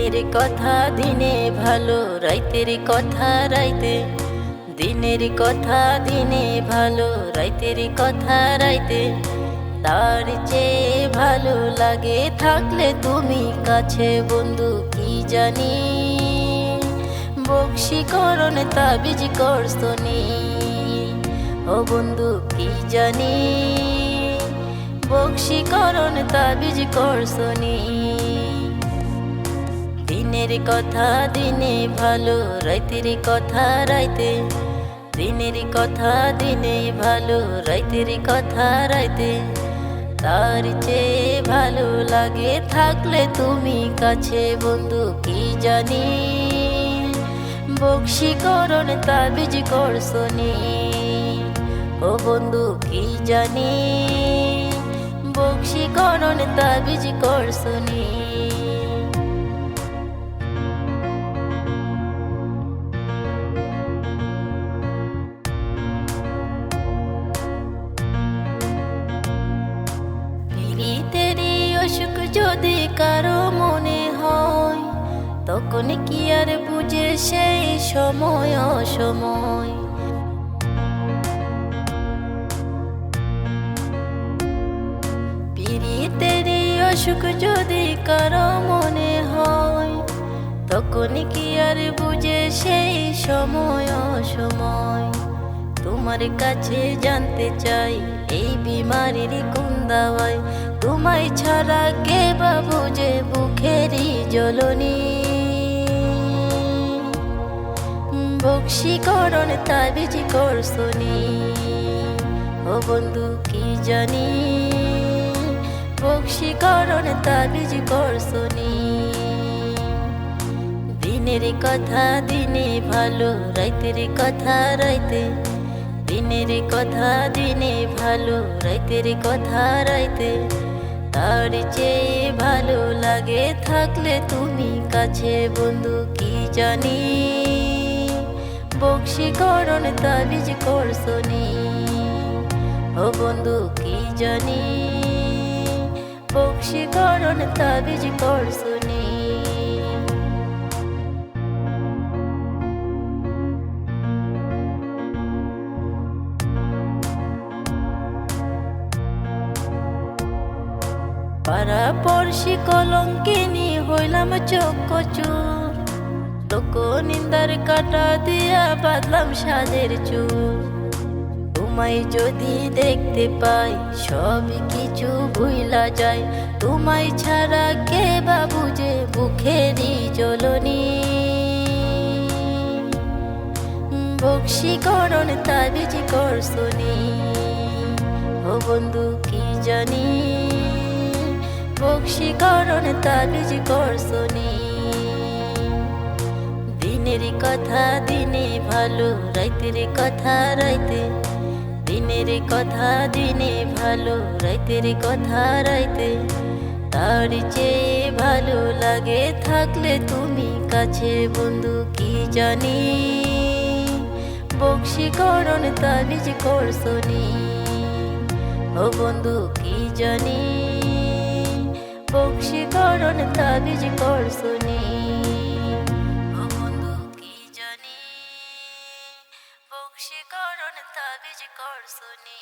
দিনের কথা, দিনে ভালো, রাইতের কথা, রাইতে। দিনের কথা, দিনে ভালো, রাইতের কথা, রাইতে। তার চেয়ে ভালো লাগে থাকলে তুমি কাছে, বন্ধু, কি জানি? বক্সিকরণ, তাবিজ করছনি ও বন্ধু, কি জানি? বক্সিকরণ, তাবিজ করছনি দিনের কথা, দিনে ভালো রাইতের কথা, রাইতে। দিনের কথা, দিনে ভালো রাইতের কথা, রাইতে। তার চেয়ে ভালো লাগে থাকলে তুমি কাছে, বন্ধু, কি জানি? বক্সিকরণ তাবিজ করছনি ও বন্ধু, কি জানি? বক্সিকরণ তাবিজ করছনি প্রীতেরই অসুখ যদি কারও মনে হয়, তখন কি আর বুঝে সেই সময় অসময়? প্রীতেরই অসুখ যদি কারও মনে হয়, তখন কি আর বুঝে সেই সময় অসময়? তোমার কাছে জানতে চাই, এই বিমারির কোন দাওয়াই তোমায় ছাড়া কে বা বুঝে? বুকেরই জ্বলনি। বক্সিকরণ তাবিজ করছনি ও বন্ধু, কি জানি? বক্সিকরণ তাবিজ করছনি দিনের কথা, দিনে ভালো, রাইতের কথা, রাইতে দিনের কথা দিনে ভালো রাইতের কথা রাইতে। তার চেয়ে ভালো লাগে থাকলে তুমি কাছে বন্ধু, কি জানি? বক্সিকরণ তাবিজ করছনি ও বন্ধু, কি জানি? বক্সিকরণ তাবিজ করছনি পাড়া পড়শি কলঙ্কিনী হইলাম চোর লোক নিন্দার কাটা দিয়া বাদলাম সাজের চুল। তোমায় যদি দেখতে পাই সব কিছু ভুইলা যায়। তোমায় ছাড়া কে বা বুঝে বুকেরই জ্বলনি। বক্সিকরণ তাবিজ করছনি ও বন্ধু, কি জানি? বক্সিকরণ তাবিজ করছনি দিনের কথা দিনে ভালো, রাইতের কথা রাইতে। দিনের কথা দিনে ভালো, রাইতের কথা রাইতে। তার চেয়ে ভালো লাগে থাকলে তুমি কাছে বন্ধু, কি জানি? বক্সিকরণ তাবিজ করছনি ও বন্ধু, কি জানি? জীবন তাবিজ করছুনি করণ তাবিজ করছুনি